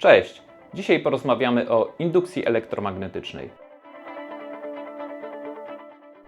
Cześć! Dzisiaj porozmawiamy o indukcji elektromagnetycznej.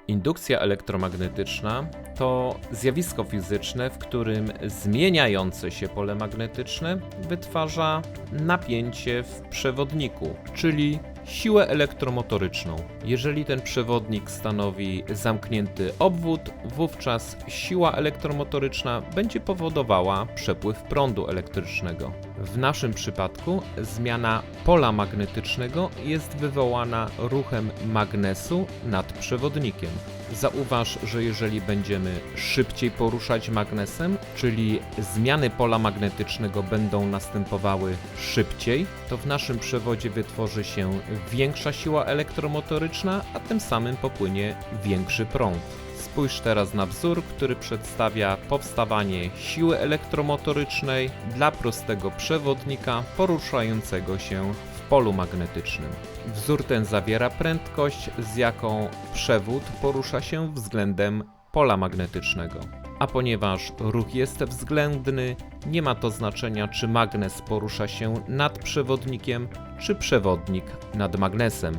Indukcja elektromagnetyczna to zjawisko fizyczne, w którym zmieniające się pole magnetyczne wytwarza napięcie w przewodniku, czyli siłę elektromotoryczną. Jeżeli ten przewodnik stanowi zamknięty obwód, wówczas siła elektromotoryczna będzie powodowała przepływ prądu elektrycznego. W naszym przypadku zmiana pola magnetycznego jest wywołana ruchem magnesu nad przewodnikiem. Zauważ, że jeżeli będziemy szybciej poruszać magnesem, czyli zmiany pola magnetycznego będą następowały szybciej, to w naszym przewodzie wytworzy się większa siła elektromotoryczna, a tym samym popłynie większy prąd. Spójrz teraz na wzór, który przedstawia powstawanie siły elektromotorycznej dla prostego przewodnika poruszającego się polu magnetycznym. Wzór ten zawiera prędkość, z jaką przewód porusza się względem pola magnetycznego. A ponieważ ruch jest względny, nie ma to znaczenia, czy magnes porusza się nad przewodnikiem, czy przewodnik nad magnesem.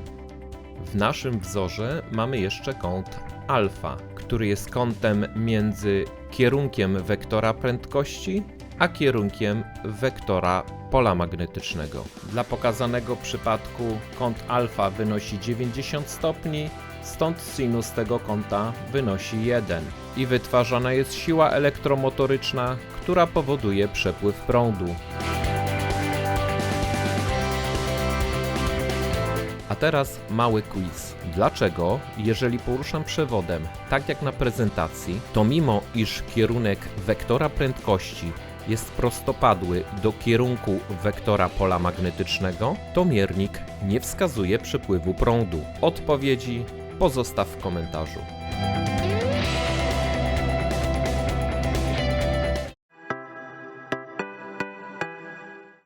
W naszym wzorze mamy jeszcze kąt alfa, który jest kątem między kierunkiem wektora prędkości a kierunkiem wektora pola magnetycznego. Dla pokazanego przypadku kąt alfa wynosi 90 stopni, stąd sinus tego kąta wynosi 1 i wytwarzana jest siła elektromotoryczna, która powoduje przepływ prądu. A teraz mały quiz. Dlaczego, jeżeli poruszam przewodem, tak jak na prezentacji, to mimo iż kierunek wektora prędkości jest prostopadły do kierunku wektora pola magnetycznego, to miernik nie wskazuje przepływu prądu? Odpowiedzi pozostaw w komentarzu.